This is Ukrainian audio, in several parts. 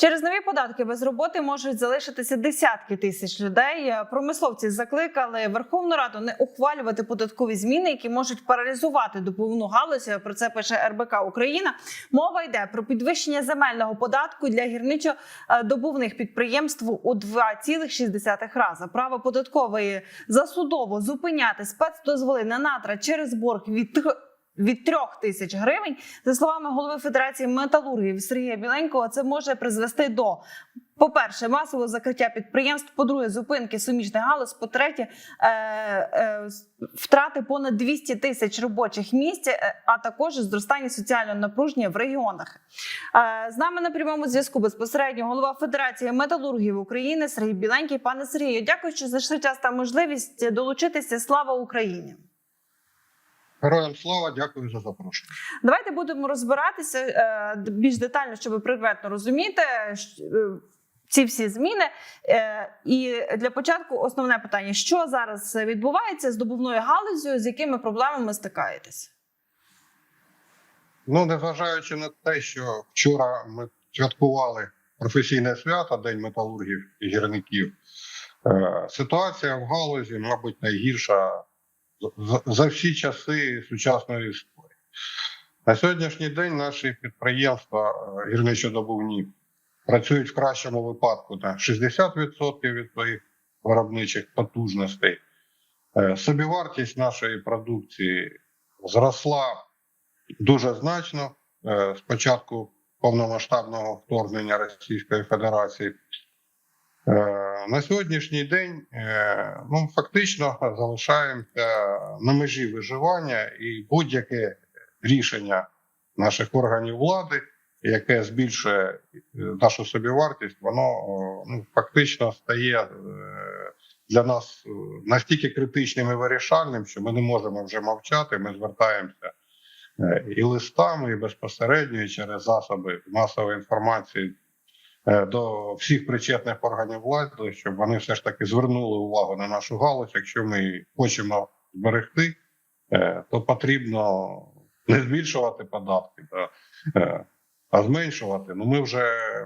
Через нові податки без роботи можуть залишитися десятки тисяч людей. Промисловці закликали Верховну Раду не ухвалювати податкові зміни, які можуть паралізувати добувну галузь. Про це пише РБК Україна. Мова йде про підвищення земельного податку для гірничо-добувних підприємств у 2,6 рази. Право податкової засудово зупиняти спецдозволи на натра через борг від від трьох тисяч гривень, за словами голови Федерації металургів Сергія Біленького, це може призвести до. По-перше, масового закриття підприємств, по-друге, зупинки суміжних галузь, по-третє, е, е, втрати понад 200 тисяч робочих місць, е, а також зростання соціального напруження в регіонах. Е, з нами на прямому зв'язку безпосередньо голова Федерації металургів України Сергій Біленький. Пане Сергію, дякую, що знайшли час та можливість долучитися. Слава Україні! Героям слава, дякую за запрошення. Давайте будемо розбиратися е, більш детально, щоб предметно розуміти е, ці всі зміни. Е, І для початку основне питання: що зараз відбувається з добувною галузю, з якими проблемами стикаєтесь? Ну, незважаючи на те, що вчора ми святкували професійне свято День металургів і гірників, ситуація в галузі, мабуть, найгірша за- всі часи сучасної історії. На сьогоднішній день наші підприємства е, гірничодобувні працюють в кращому випадку на 60% від своїх виробничих потужностей. Е, Собівартість нашої продукції зросла дуже значно е, з початку повномасштабного вторгнення Російської Федерації. На сьогоднішній день е, ну, фактично залишаємося на межі виживання і будь-яке рішення наших органів влади, яке збільшує е, нашу собівартість, воно е, ну, фактично стає для нас настільки критичним і вирішальним, що ми не можемо вже мовчати. Ми звертаємося і листами, і безпосередньо і через засоби масової інформації до всіх причетних органів влади, щоб вони все ж таки звернули увагу на нашу галузь. Якщо ми хочемо зберегти, е, то потрібно не збільшувати податки, е, а зменшувати. Ну ми вже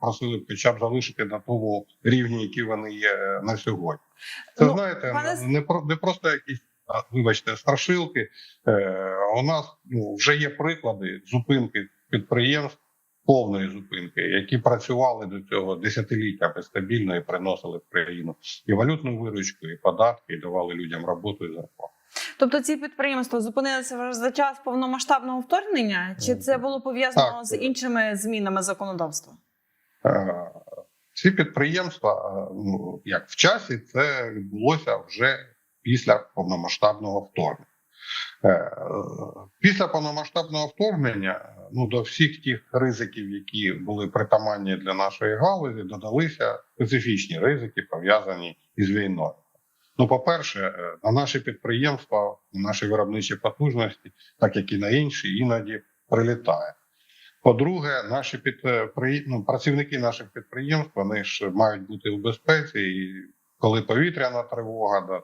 просили хоча б залишити на тому рівні, які вони є е, на сьогодні. Це Ну, знаєте, пане не про не просто якісь. Вибачте, страшилки. Е, у нас ну, вже є приклади зупинки підприємств, повної зупинки, які працювали до цього десятиліттями стабільно і приносили в країну і валютну виручку, і податки, і давали людям роботу і зарплату. Тобто ці підприємства зупинилися вже за час повномасштабного вторгнення, чи це було пов'язано з іншими змінами законодавства? Е, Ці підприємства, е, ну як в часі, це відбулося вже після повномасштабного вторгнення. Е, Після повномасштабного вторгнення ну до всіх тих ризиків, які були притаманні для нашої галузі, додалися специфічні ризики, пов'язані із війною. Ну, по-перше, е, на наші підприємства, на наші виробничі потужності, так як і на інші, іноді прилітає. По-друге, наші підпри... ну, працівники наших підприємств вони ж мають бути у безпеці, і коли повітряна тривога, да,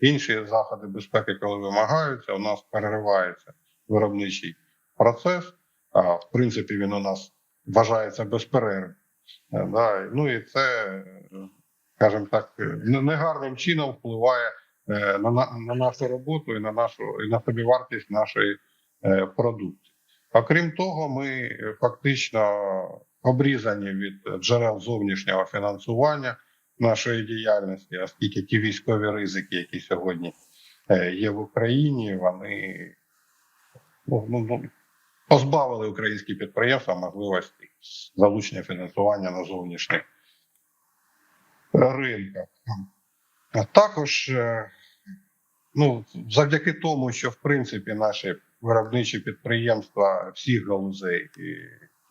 інші заходи безпеки, коли вимагаються, у нас переривається виробничий процес. А в принципі, він у нас вважається без перерви. Е, Да. Ну і це, скажімо так, е, не- негарним чином впливає е, на, на, на нашу роботу і на нашу і на собівартість нашої продукції. Окрім того, ми фактично обрізані від джерел зовнішнього фінансування нашої діяльності, оскільки ті військові ризики, які сьогодні є в Україні, вони ну, ну, ну, позбавили українські підприємства можливості залучення фінансування на зовнішніх ринках. А також е, ну, завдяки тому, що в принципі наші виробничі підприємства всіх галузей,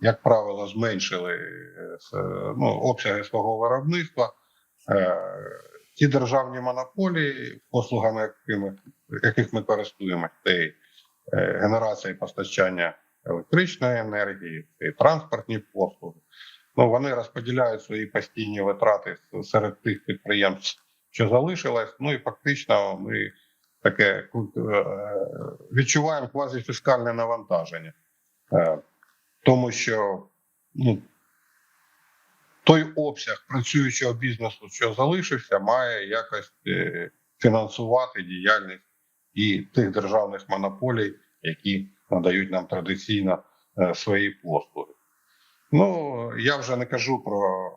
як правило, зменшили е, ну, обсяги свого виробництва. Е, Ті державні монополії, послугами якими, яких ми користуємося, це генерація постачання електричної енергії, і транспортні послуги. Ну, вони розподіляють свої постійні витрати серед тих підприємств, що залишилось. Ну і фактично ми таке е, відчуваємо квазіфіскальне навантаження, Е, тому що ну, той обсяг працюючого бізнесу, що залишився, має якось е, фінансувати діяльність і тих державних монополій, які надають нам традиційно е, свої послуги. Ну я вже не кажу про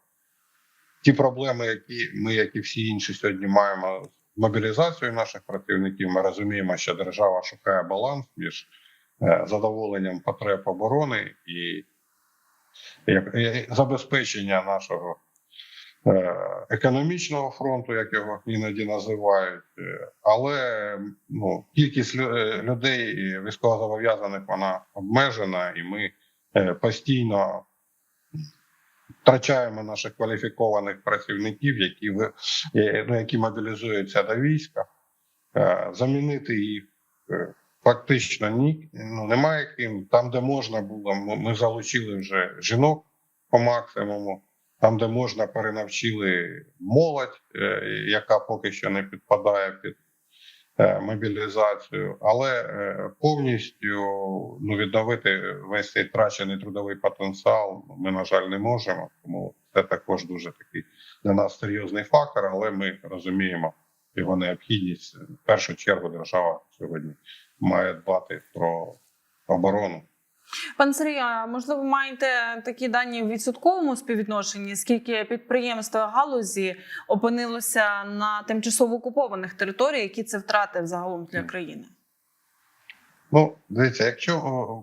ті проблеми, які ми, як і всі інші, сьогодні маємо з мобілізацією наших працівників. Ми розуміємо, що держава шукає баланс між е, задоволенням потреб оборони і забезпечення нашого економічного фронту, як його іноді називають. Е, Але ну, кількість е, людей військовозобов'язаних вона обмежена, і ми е, постійно втрачаємо наших кваліфікованих працівників, які е, ну, які мобілізуються до війська. Е, Замінити їх е, фактично ні, ну, немає ким. Там, де можна було, ми залучили вже жінок по максимуму. Там, де можна, перенавчили молодь, е, яка поки що не підпадає під е, мобілізацію, але е, повністю ну, відновити весь цей втрачений трудовий потенціал ми, на жаль, не можемо. Тому це також дуже такий для нас серйозний фактор, але ми розуміємо його необхідність. В першу чергу держава сьогодні має дбати про оборону. Пане Сергію, а можливо, маєте такі дані в відсотковому співвідношенні, скільки підприємств галузі опинилося на тимчасово окупованих територіях, які це втрати загалом для країни? Ну, дивіться, якщо,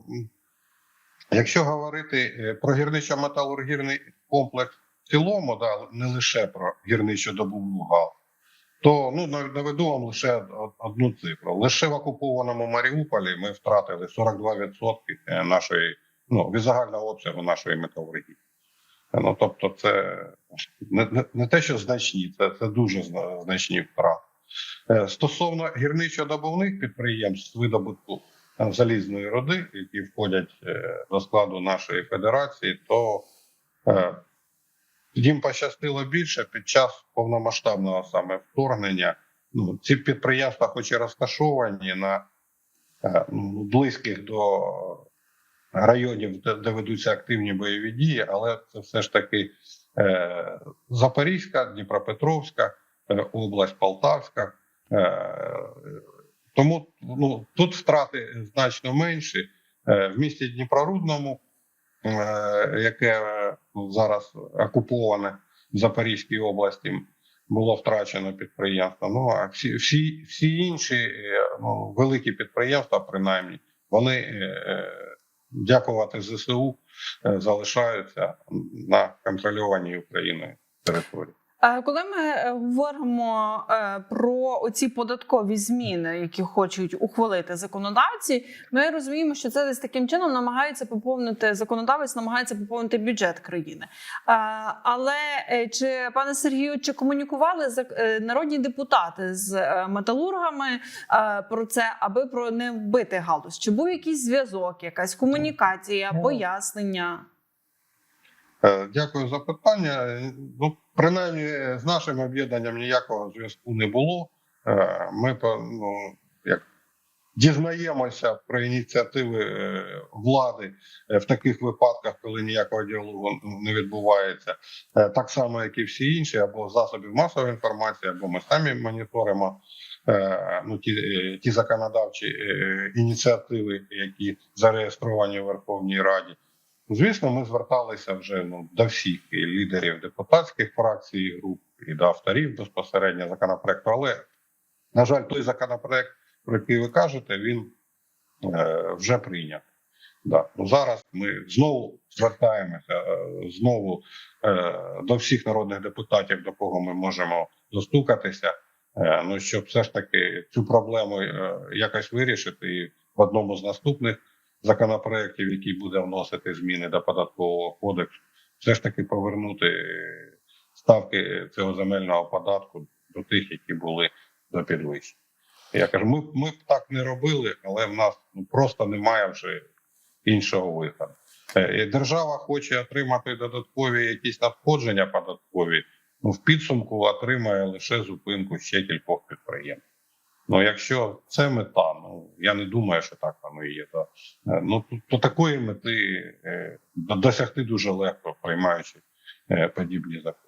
якщо говорити е, про гірничо-металургійний комплекс в цілому, да, не лише про гірничо-добувну галузь, то ну, нав- наведу вам лише одну цифру. Лише в окупованому Маріуполі ми втратили 42% нашої, ну, від загального обсягу нашої металургії. Ну, тобто, це не, не, не те, що значні, це, це дуже значні втрати. Е, Стосовно гірничо-добувних підприємств видобутку е, залізної руди, які входять е, до складу нашої федерації, то е, їм пощастило більше під час повномасштабного саме вторгнення. Ну, ці підприємства, хоч і розташовані на е, ну, близьких до районів, де, де ведуться активні бойові дії, але це все ж таки е, Запорізька, Дніпропетровська е, область, Полтавська. Е, тому ну, тут втрати значно менші. Е, в місті Дніпрорудному, яке е, ну, зараз окуповане в Запорізькій області, було втрачено підприємство. Ну а всі, всі, всі інші е, ну, великі підприємства, принаймні, вони е, дякувати ЗСУ залишаються на контрольованій Україною території. Коли ми е, говоримо е, про оці податкові зміни, які хочуть ухвалити законодавці, ми розуміємо, що це десь таким чином намагається поповнити законодавець, намагається поповнити бюджет країни. Але е, чи пане Сергію, чи комунікували народні депутати з металургами про це, аби про не вбити галузь? Чи був якийсь зв'язок, якась комунікація, Ну, пояснення? Е, Дякую за питання. Ну, принаймні, з нашим об'єднанням ніякого зв'язку не було. Е, Ми ну, як дізнаємося про ініціативи е, влади в таких випадках, коли ніякого діалогу не відбувається, так само, як і всі інші, або засобів масової інформації, або ми самі моніторимо ну, ті, ті законодавчі ініціативи, які зареєстровані у Верховній Раді. Звісно, ми зверталися вже ну, до всіх і лідерів депутатських фракцій і груп, і до авторів безпосередньо законопроекту. Але, на жаль, той законопроект, про який ви кажете, він е, вже прийнят. Да. Ну, зараз ми знову звертаємося е, знову е, до всіх народних депутатів, до кого ми можемо достукатися, е, ну щоб все ж таки цю проблему е, якось вирішити і в одному з наступних законопроєктів, який буде вносити зміни до податкового кодексу, все ж таки повернути ставки цього земельного податку до тих, які були до підвищення. Я кажу, ми, ми б так не робили, але в нас ну, просто немає вже іншого виходу. Е, Держава хоче отримати додаткові якісь надходження податкові. Ну, в підсумку отримає лише зупинку ще кількох підприємств. Ну, якщо це мета, ну я не думаю, що так воно і є. То, е, ну то, то такої мети е, досягти дуже легко, приймаючи е, подібні закони.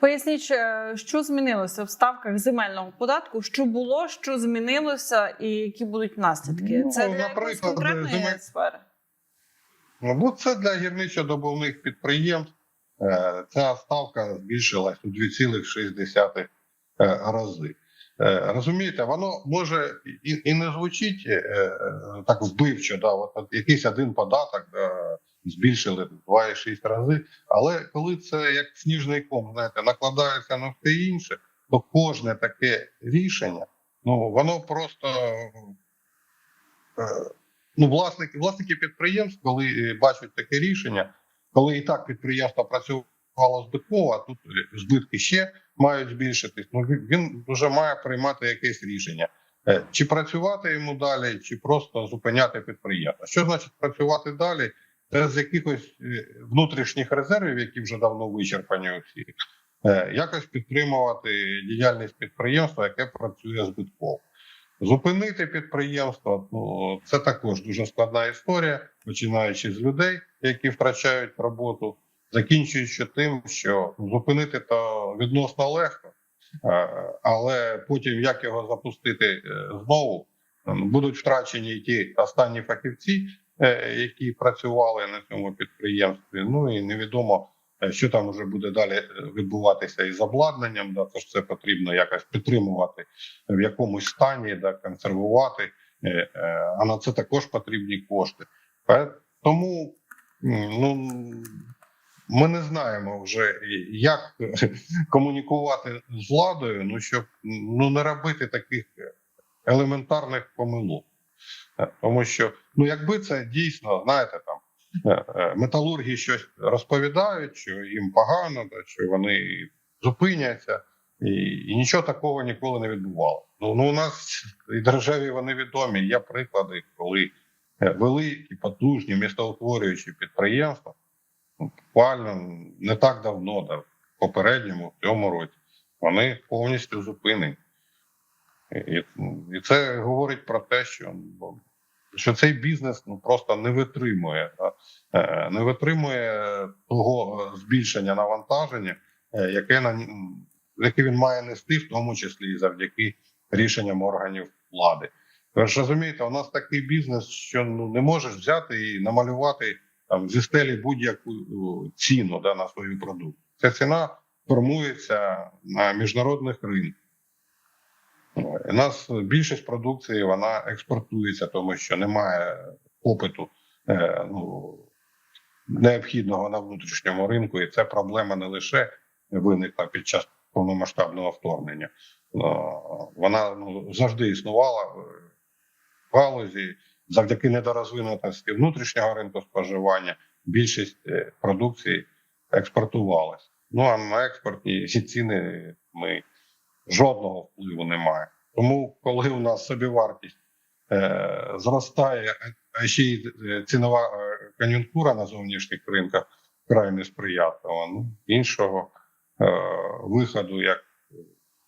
Поясніть, що змінилося в ставках земельного податку, що було, що змінилося, і які будуть наслідки? Ну, Це для якоїсь наприклад, конкретної земель- сфери. Ну, бо це для гірничо-добувних підприємств. Е, Ця ставка збільшилась у 2,6 е, рази. Е, Розумієте, воно може і, і не звучить е, е, так вбивчо, да, от, якийсь один податок да, збільшили в 2,6 рази. Але коли це як сніжний ком, знаєте, накладається на все інше, то кожне таке рішення, ну воно просто ну, власники, власники підприємств, коли бачать таке рішення, коли і так підприємство працювало збитково, а тут е, збитки ще мають збільшитись. Ну він- вже має приймати якесь рішення. Е, Чи працювати йому далі, чи просто зупиняти підприємство. Що значить працювати далі? Це з якихось е, внутрішніх резервів, які вже давно вичерпані у всіх, е, якось підтримувати діяльність підприємства, яке працює збитково. Зупинити підприємство ну це також дуже складна історія, починаючи з людей, які втрачають роботу, закінчуючи тим, що зупинити то відносно легко, але потім як його запустити е, знову, будуть втрачені ті останні фахівці, е, які працювали на цьому підприємстві. Ну і невідомо. е, Що там вже буде далі відбуватися із обладнанням, да, тож це потрібно якось підтримувати в якомусь стані, да, консервувати, а на це також потрібні кошти. Тому ну, ми не знаємо вже, як комунікувати з владою, ну, щоб ну, не робити таких елементарних помилок. Е, Тому що, ну, якби це дійсно, знаєте, там е, е, металурги щось розповідають, що їм погано, що вони зупиняться, і, і нічого такого ніколи не відбувало. Ну, ну у нас і державі вони відомі. Є приклади, коли е, великі, потужні містоутворюючі підприємства буквально не так давно, да, в попередньому в цьому році, вони повністю зупинені. І, і це говорить про те, що, ну, що цей бізнес ну, просто не витримує, да, е, не витримує того збільшення навантаження, е, яке на яке він має нести, в тому числі і завдяки рішенням органів влади. Ви ж розумієте, у нас такий бізнес, що ну не можеш взяти і намалювати зі стелі будь-яку ціну да, на свою продукцію. Ця ціна формується на міжнародних ринках. У нас більшість продукції вона експортується, тому що немає попиту е, ну, необхідного на внутрішньому ринку, і це проблема не лише виникла під час повномасштабного вторгнення. Е, Вона ну, завжди існувала в галузі завдяки недорозвинутості внутрішнього ринку споживання. Більшість е, продукції експортувалась. Ну а на експортні ці ціни ми жодного впливу немає. Тому, коли у нас собівартість е, зростає, а ще й е, цінова е, кон'юнктура на зовнішніх ринках вкрай несприятлива, ну іншого е, виходу, як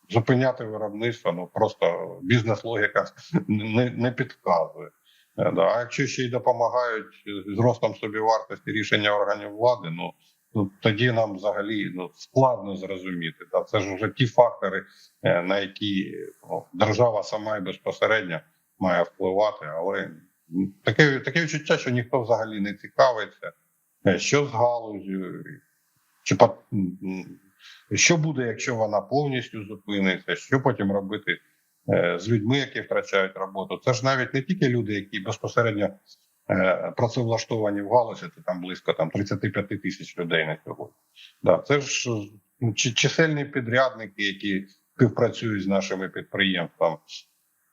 зупиняти виробництво, ну просто бізнес-логіка не, не підказує. Е, Да. А якщо ще й допомагають з ростом собівартості рішення органів влади, ну ну тоді нам взагалі ну складно зрозуміти. Да? Це ж вже ті фактори, е, на які ну, держава сама і безпосередньо має впливати, але таке, таке відчуття, що ніхто взагалі не цікавиться, е, що з галузю, чи що буде, якщо вона повністю зупиниться, що потім робити е, з людьми, які втрачають роботу. Це ж навіть не тільки люди, які безпосередньо е, працевлаштовані в галузі, це там близько там 35 тисяч людей на сьогодні. Да, це ж ну, чисельні підрядники, які співпрацюють з нашими підприємствами.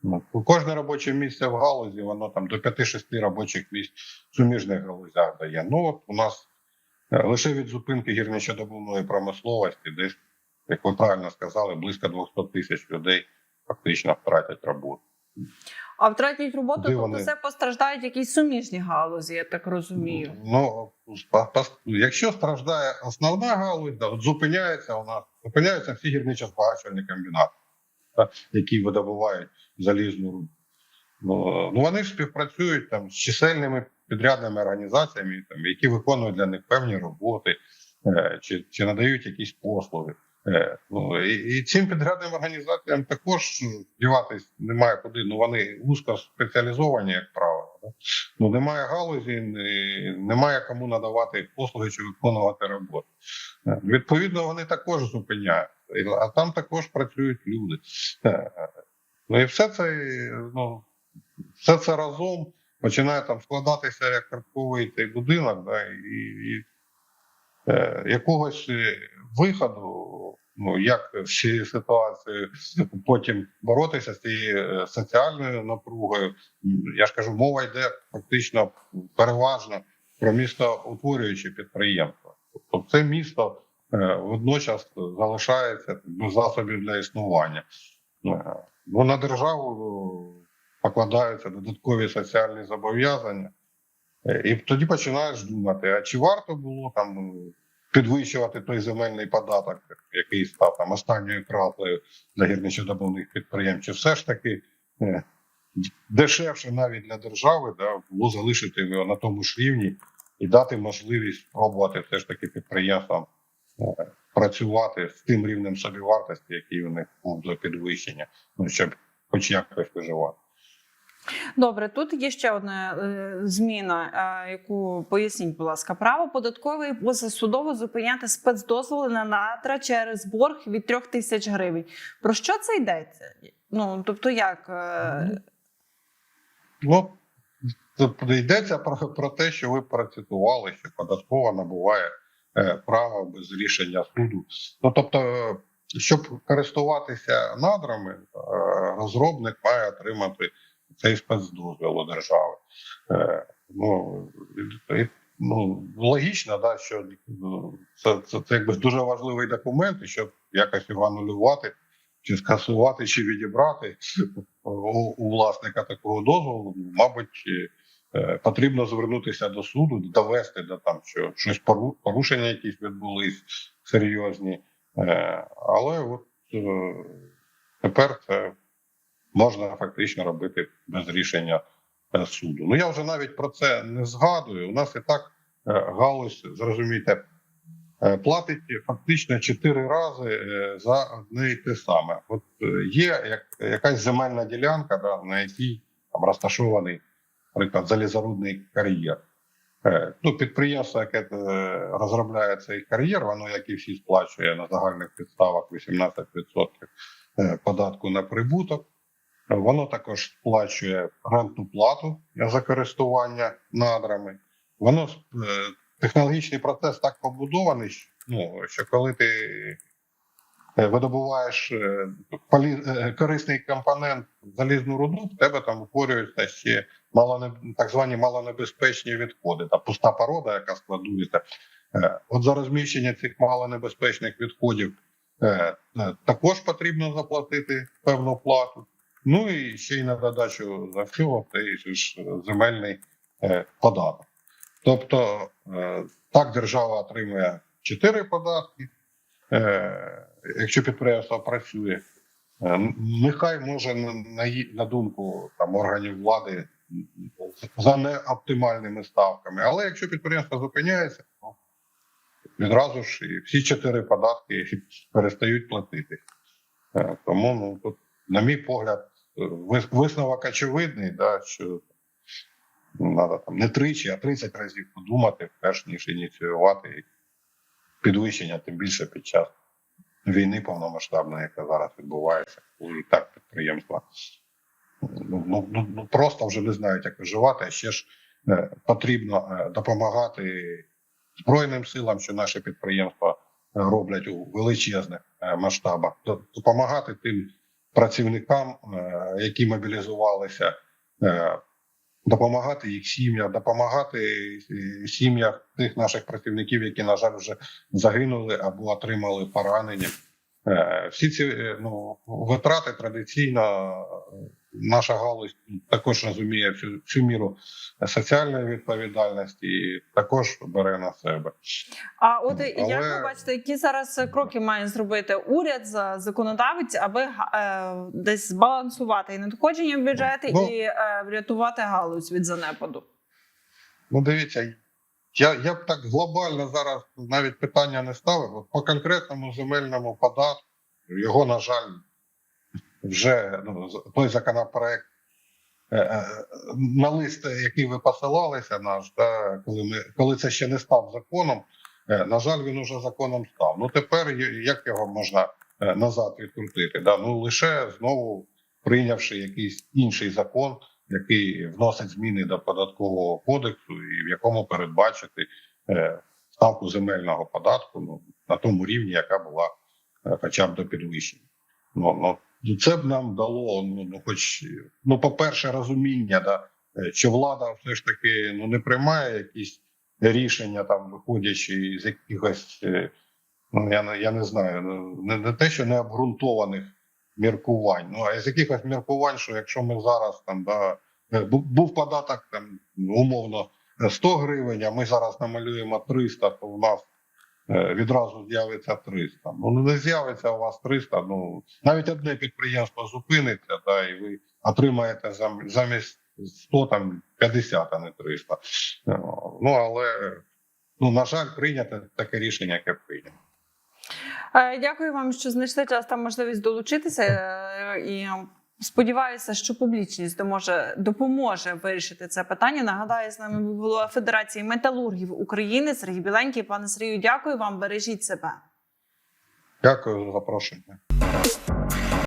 Ну, кожне робоче місце в галузі, воно там до 5-6 робочих місць в суміжних галузях дає. Ну от у нас е, лише від зупинки гірничодобувної промисловості, десь, як ви правильно сказали, близько 200 тисяч людей фактично втратять роботу. А втратять роботу, Де тобто вони? це постраждають якісь суміжні галузі, я так розумію. Ну якщо страждає основна галузь, да, от зупиняється у нас, зупиняються всі гірничо-збагачувальні комбінати, да, які видобувають залізну руду. Ну, ну вони ж співпрацюють там з чисельними підрядними організаціями, там, які виконують для них певні роботи. е, чи, чи надають якісь послуги. Е, Ну, і, цим підрядним організаціям також діватись немає куди. Ну вони вузько спеціалізовані, як правило. Ну немає галузі, немає кому надавати послуги чи виконувати роботу. Е, Відповідно, вони також зупиняють, а там також працюють люди. Е, Ну і все це, ну, все це разом починає там складатися як картковий цей будинок, да, і, і е, якогось е, виходу, ну як з цією ситуацією потім боротися з цією е, соціальною напругою. Я ж кажу, мова йде фактично переважно про містоутворюючі підприємства. Тобто це місто е, водночас залишається без засобів для існування. Е, Бо на державу покладаються додаткові соціальні зобов'язання, і тоді починаєш думати, а чи варто було там підвищувати той земельний податок, який став там останньою краплею для гірничодобувних підприємств, чи все ж таки е, дешевше навіть для держави да, було залишити його на тому ж рівні і дати можливість спробувати все ж таки підприємствам е, працювати з тим рівнем собівартості, який у них був до підвищення, ну щоб хоч якось виживати. Добре, тут є ще одна е, зміна, е, яку поясніть, будь ласка, право податкової позасудово зупиняти спецдозволи на надра через борг від трьох тисяч гривень. Про що це йдеться? Ну тобто, як е, Ну, йдеться про, про те, що ви процитували, що податкова набуває право без рішення суду. Ну тобто, щоб користуватися надрами, розробник має отримати цей спецдозвіл у держави. Е, ну, ну, логічно, да, що ну, це, це, це якби дуже важливий документ, щоб якось його анулювати, чи скасувати, чи відібрати у, у власника такого дозволу, мабуть, е, потрібно звернутися до суду, довести до там, що щось порушення якісь відбулись серйозні. Е, Але от тепер це можна фактично робити без рішення е, суду. Ну я вже навіть про це не згадую. У нас і так е, галузь, зрозумійте, е, платить фактично чотири рази за одне і те саме. От є як, якась земельна ділянка, да, на якій там розташований, наприклад, залізорудний кар'єр. Ну, підприємство, яке розробляє цей кар'єр, воно, як і всі, сплачує на загальних підставах 18% е, податку на прибуток. Воно також сплачує рентну плату за користування надрами. Воно е, технологічний процес так побудований, ну, що коли ти е, видобуваєш е, корисний компонент залізну руду, в тебе там утворюються ще малонеб... так звані малонебезпечні відходи, та пуста порода, яка складується. От за розміщення цих малонебезпечних відходів також потрібно заплатити певну плату. Ну і ще й на додачу за всього цей ж земельний е, податок. Тобто е, так держава отримує 4 податки. Е, Якщо підприємство працює, Е, Нехай може на, думку там органів влади за неоптимальними ставками. Але якщо підприємство зупиняється, то відразу ж і всі чотири податки перестають платити. Е, Тому, ну тут, на мій погляд, е, висновок очевидний, да, що треба там не тричі, а 30 разів подумати, перш ніж ініціювати підвищення, тим більше під час війни повномасштабної, яка зараз відбувається, коли і так підприємства ну, ну, ну, ну, просто вже не знають, як виживати. А ще ж е, потрібно е, допомагати Збройним силам, що наші підприємства роблять у величезних е, масштабах, допомагати тим працівникам, е, які мобілізувалися. е, Допомагати їх сім'ям, допомагати е, сім'ям тих наших працівників, які, на жаль, вже загинули або отримали поранення. Всі ці ну, витрати традиційно наша галузь також розуміє всю, всю міру соціальної відповідальності і також бере на себе. А от як ви бачите, які зараз кроки має зробити уряд за законодавець, аби е, десь збалансувати і надходження в бюджети, Ну. і е, врятувати галузь від занепаду? Ну, дивіться, Я, я б так глобально зараз навіть питання не ставив. От по конкретному земельному податку його, на жаль, вже ну, той законопроект е, е, на лист, який ви посилалися, наш, да, коли, ми, коли це ще не став законом, е, на жаль, він уже законом став. Ну тепер як його можна назад відкрутити? Да? Ну лише знову прийнявши якийсь інший закон, який вносить зміни до податкового кодексу, і в якому передбачити ставку земельного податку ну, на тому рівні, яка була хоча б до підвищення. Ну, ну, це б нам дало, ну, ну хоч, ну, по-перше, розуміння, да, е, що влада все ж таки ну, не приймає якісь рішення, там, виходячи з якихось, е, ну, я, я не знаю, ну, не, не те, що не обґрунтованих міркувань, ну, а з якихось міркувань, що якщо ми зараз там, да, е, був податок там, умовно е, 100 гривень, а ми зараз намалюємо 300, то в нас е, відразу з'явиться 300. Ну не з'явиться у вас 300, ну навіть одне підприємство зупиниться, да, і ви отримаєте зам- замість 100 там 50, а не 300. Е, Ну але ну на жаль, прийнято таке рішення, яке прийнято. Е, Дякую вам, що знайшли час та можливість долучитися. е, І сподіваюся, що публічність допоможе, допоможе вирішити це питання. Нагадаю, з нами був голова Федерації металургів України Сергій Біленький. Пане Сергію, дякую вам. Бережіть себе. Дякую за запрошення.